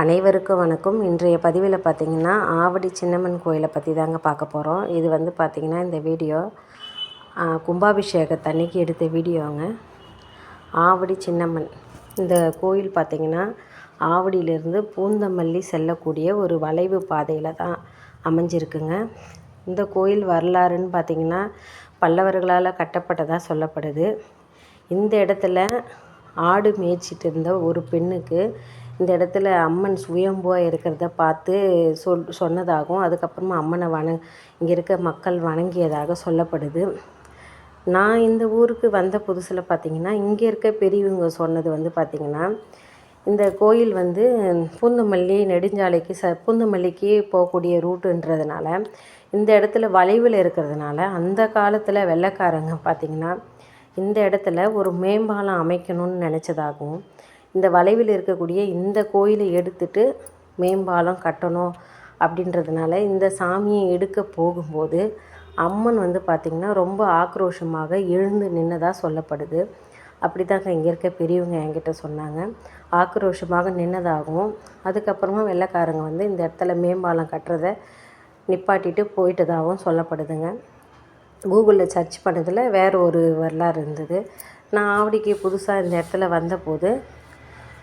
அனைவருக்கும் வணக்கம். இன்றைய பதிவில் பார்த்திங்கன்னா ஆவடி சின்னம்மன் கோயிலை பற்றி தாங்க பார்க்க போகிறோம் இது வந்து பார்த்திங்கன்னா இந்த வீடியோ கும்பாபிஷேகத்தன்னைக்கு எடுத்த வீடியோங்க. ஆவடி சின்னம்மன். இந்த கோயில் பார்த்திங்கன்னா ஆவடியிலேருந்து பூந்தமல்லி செல்லக்கூடிய ஒரு வளைவு பாதையில் தான் அமைஞ்சிருக்குங்க. இந்த கோயில் வரலாறுன்னு பார்த்திங்கன்னா பல்லவர்களால் கட்டப்பட்டதாக சொல்லப்படுது. இந்த இடத்துல ஆடு மேய்ச்சிட்டு இருந்த ஒரு பெண்ணுக்கு இந்த இடத்துல அம்மன் சுயம்புவாக இருக்கிறத பார்த்து சொல் சொன்னதாகவும் அதுக்கப்புறமா அம்மனை வண இங்கே இருக்க மக்கள் வணங்கியதாக சொல்லப்படுது. நான் இந்த ஊருக்கு வந்த புதுசில் பார்த்திங்கன்னா இங்கே இருக்க பெரியவங்க சொன்னது வந்து பார்த்திங்கன்னா இந்த கோயில் வந்து பூந்தமல்லி நெடுஞ்சாலைக்கு ச பூந்தமல்லிக்கு போகக்கூடிய ரூட்டுன்றதுனால இந்த இடத்துல வளைவில் இருக்கிறதுனால அந்த காலத்தில் வெள்ளைக்காரங்க பார்த்திங்கன்னா இந்த இடத்துல ஒரு மேம்பாலம் அமைக்கணும்னு நினச்சதாகவும் இந்த வளைவில் இருக்கக்கூடிய இந்த கோயிலை எடுத்துட்டு மேம்பாலம் கட்டணும் அப்படின்றதுனால இந்த சாமியை எடுக்க போகும்போது அம்மன் வந்து பார்த்திங்கன்னா ரொம்ப ஆக்ரோஷமாக எழுந்து நின்னதாக சொல்லப்படுது. அப்படி தாங்க இங்கே இருக்க பெரியவங்க என்கிட்ட சொன்னாங்க. ஆக்ரோஷமாக நின்னதாகவும் அதுக்கப்புறமா வெள்ளைக்காரங்க வந்து இந்த இடத்துல மேம்பாலம் கட்டுறதை நிப்பாட்டிட்டு போயிட்டதாகவும் சொல்லப்படுதுங்க. கூகுளில் சர்ச் பண்ணதில் வேறு ஒரு வரலாறு இருந்தது. நான் ஆவடிக்கு புதுசாக இந்த இடத்துல வந்தபோது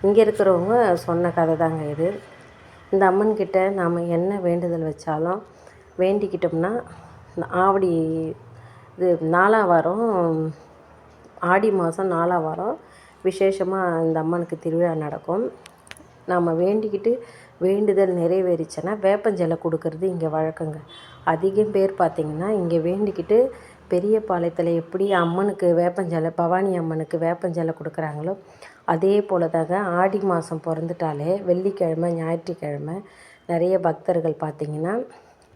இங்கே இருக்கிறவங்க சொன்ன கதை தாங்க இது. இந்த அம்மன்கிட்ட நாம் என்ன வேண்டுதல் வச்சாலும் வேண்டிக்கிட்டோம்னா ஆவடி இது நாலாம் வாரம் ஆடி மாதம் நாலாம் வாரம் விசேஷமாக இந்த அம்மனுக்கு திருவிழா நடக்கும். நாம் வேண்டிக்கிட்டு வேண்டுதல் நிறைவேறிச்சுன்னா வேப்பஞ்சலை கொடுக்கறது இங்கே வழக்கங்க. அதிகம் பேர் பார்த்திங்கன்னா இங்கே வேண்டிக்கிட்டு பெரிய பாளையத்தில் எப்படி அம்மனுக்கு வேப்பஞ்சலை பவானி அம்மனுக்கு வேப்பஞ்சலை கொடுக்குறாங்களோ அதே போல் தாங்க ஆடி மாதம் பிறந்துட்டாலே வெள்ளிக்கிழமை ஞாயிற்றுக்கிழமை நிறைய பக்தர்கள் பார்த்திங்கன்னா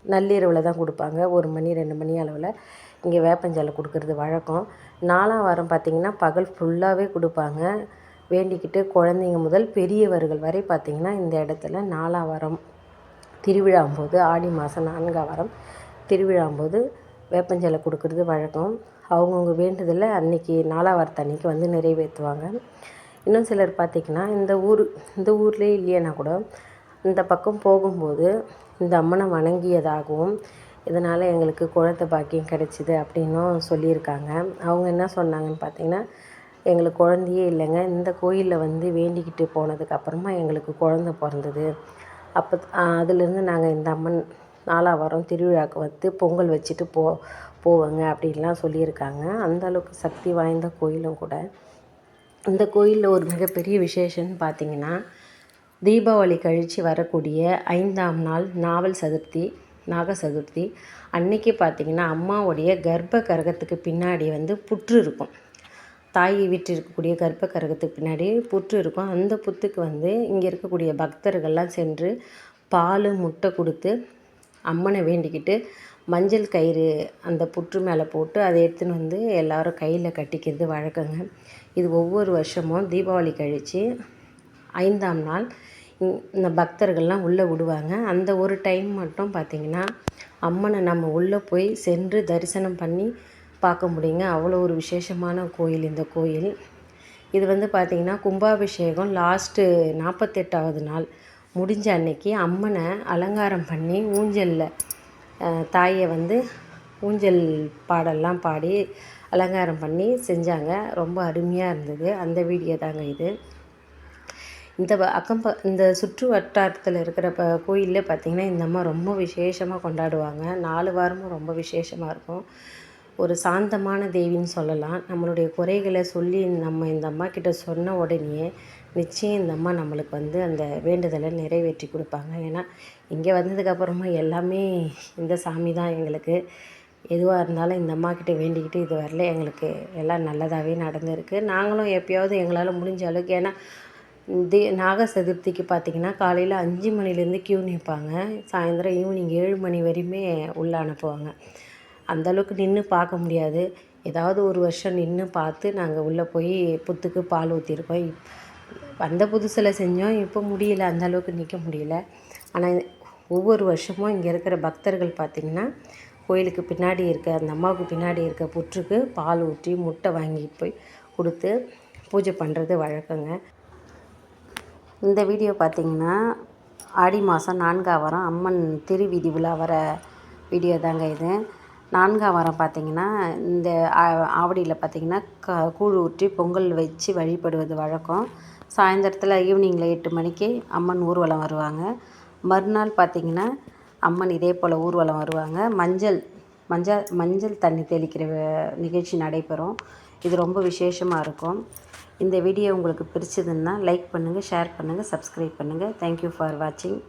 நள்ளிரவில் தான் கொடுப்பாங்க. ஒரு மணி ரெண்டு மணி அளவில் இங்கே வேப்பஞ்சலை கொடுக்கறது வழக்கம். நாலாம் வாரம் பார்த்திங்கன்னா பகல் ஃபுல்லாகவே கொடுப்பாங்க. வேண்டிக்கிட்டு குழந்தைங்க முதல் பெரியவர்கள் வரை பார்த்திங்கன்னா இந்த இடத்துல நாலாம் வாரம் திருவிழாம்போது ஆடி மாதம் நான்காம் வாரம் திருவிழாம்போது வேப்பஞ்சலை கொடுக்கறது வழக்கம். அவங்கவுங்க வேண்டுதலை அன்றைக்கி நாலாவாரத்து அன்றைக்கி வந்து நிறைவேற்றுவாங்க. இன்னும் சிலர் பார்த்திங்கன்னா இந்த ஊர் இந்த ஊர்லேயே இல்லையனா கூட இந்த பக்கம் போகும்போது இந்த அம்மனை வணங்கியதாகவும் இதனால் எங்களுக்கு குழந்த பாக்கியம் கிடைச்சிது அப்படின்னும் சொல்லியிருக்காங்க. அவங்க என்ன சொன்னாங்கன்னு பார்த்தீங்கன்னா எங்களுக்கு குழந்தையே இல்லைங்க. இந்த கோயிலில் வந்து வேண்டிக்கிட்டு போனதுக்கப்புறமா எங்களுக்கு குழந்த பிறந்தது. அப்போ அதுலேருந்து நாங்கள் இந்த அம்மன் நாலாவாரம் திருவிழாவுக்கு வந்து பொங்கல் வச்சுட்டு போ போவோங்க அப்படின்லாம் சொல்லியிருக்காங்க. அந்த அளவுக்கு சக்தி வாய்ந்த கோயிலும் கூட. இந்த கோயிலில் ஒரு மிகப்பெரிய விசேஷம்னு பார்த்திங்கன்னா தீபாவளி கழித்து வரக்கூடிய ஐந்தாம் நாள் நாவல் சதுர்த்தி நாக சதுர்த்தி. அன்னைக்கு பார்த்திங்கன்னா அம்மாவுடைய கர்ப்ப கரகத்துக்கு பின்னாடி வந்து புற்று இருக்கும். தாய் வீட்டில் இருக்கக்கூடிய கர்ப்ப கரகத்துக்கு பின்னாடி புற்று இருக்கும். அந்த புத்துக்கு வந்து இங்கே இருக்கக்கூடிய பக்தர்கள்லாம் சென்று பால் முட்டை கொடுத்து அம்மனை வேண்டிக்கிட்டு மஞ்சள் கயிறு அந்த புற்று மேலே போட்டு அதை எடுத்துன்னு வந்து எல்லோரும் கையில் கட்டிக்கிறது வழக்கங்க. இது ஒவ்வொரு வருஷமும் தீபாவளி கழித்து ஐந்தாம் நாள் இந்த பக்தர்கள்லாம் உள்ளே விடுவாங்க. அந்த ஒரு டைம் மட்டும் பார்த்திங்கன்னா அம்மனை நம்ம உள்ளே போய் சென்று தரிசனம் பண்ணி பார்க்க முடியுங்க. அவ்வளோ ஒரு விசேஷமான கோயில் இந்த கோயில். இது வந்து பார்த்திங்கன்னா கும்பாபிஷேகம் லாஸ்ட்டு நாற்பத்தெட்டாவது நாள். முடிஞ்ச அன்னைக்கு அம்மனை அலங்காரம் பண்ணி ஊஞ்சலில் தாயை வந்து ஊஞ்சல் பாடல்லாம் பாடி அலங்காரம் பண்ணி செஞ்சாங்க. ரொம்ப அருமையாக இருந்தது. அந்த வீடியோ தாங்க இது. இந்த அக்கம் ப இந்த சுற்று வட்டாரத்தில் இருக்கிற ப கோயிலில் பார்த்திங்கன்னா இந்த அம்மா ரொம்ப விசேஷமாக கொண்டாடுவாங்க. நாலு வாரமும் ரொம்ப விசேஷமாக இருக்கும். ஒரு சாந்தமான தேவின்னு சொல்லலாம். நம்மளுடைய குறைகளை சொல்லி நம்ம இந்த அம்மா கிட்ட சொன்ன உடனேயே நிச்சயம் இந்த அம்மா நம்மளுக்கு வந்து அந்த வேண்டுதலை நிறைவேற்றி கொடுப்பாங்க. ஏன்னா இங்கே வந்ததுக்கப்புறமா எல்லாமே இந்த சாமி தான் எங்களுக்கு. எதுவாக இருந்தாலும் இந்த அம்மாக்கிட்ட வேண்டிக்கிட்டு இது வரல. எங்களுக்கு எல்லாம் நல்லதாகவே நடந்திருக்கு. நாங்களும் எப்பயாவது எங்களால் முடிஞ்ச அளவுக்கு ஏன்னா தீ நாக சதுர்த்திக்கு பார்த்திங்கன்னா காலையில் அஞ்சு மணிலேருந்து க்யூ நிற்பாங்க சாயந்தரம் ஈவினிங் ஏழு மணி வரையுமே உள்ளே அனுப்புவாங்க. அந்தளவுக்கு நின்று பார்க்க முடியாது. ஏதாவது ஒரு வருஷம் நின்று பார்த்து நாங்கள் உள்ளே போய் புத்துக்கு பால் ஊற்றிருக்கோம் வந்த புதுசில் செஞ்சோம். இப்போ முடியல. அந்த அளவுக்கு நிற்க முடியல. ஆனால் ஒவ்வொரு வருஷமும் இங்கே இருக்கிற பக்தர்கள் பார்த்திங்கன்னா கோயிலுக்கு பின்னாடி இருக்க அந்த அம்மாவுக்கு பின்னாடி இருக்க புற்றுக்கு பால் ஊற்றி முட்டை வாங்கி போய் கொடுத்து பூஜை பண்ணுறது வழக்கங்க. இந்த வீடியோ பார்த்திங்கன்னா ஆடி மாதம் நான்காம் வாரம் அம்மன் திருவிதி விழா வர வீடியோ தாங்க இது. நான்காம் வாரம் பார்த்தீங்கன்னா இந்த ஆ- ஆவடியில் பார்த்தீங்கன்னா க கூழ் ஊற்றி பொங்கல் வச்சு வழிபடுவது வழக்கம். சாயந்தரத்தில் ஈவினிங்கில் எட்டு மணிக்கு அம்மன் ஊர்வலம் வருவாங்க. மறுநாள் பார்த்தீங்கன்னா அம்மன் இதே போல் ஊர்வலம் வருவாங்க. மஞ்சள் மஞ்சள் மஞ்சள் தண்ணி தெளிக்கிற நிகழ்ச்சி நடைபெறும். இது ரொம்ப விசேஷமாக இருக்கும். இந்த வீடியோ உங்களுக்கு பிடிச்சதுன்னா லைக் பண்ணுங்கள் ஷேர் பண்ணுங்கள் சப்ஸ்கிரைப் பண்ணுங்கள் தேங்க்யூ ஃபார் வாட்சிங்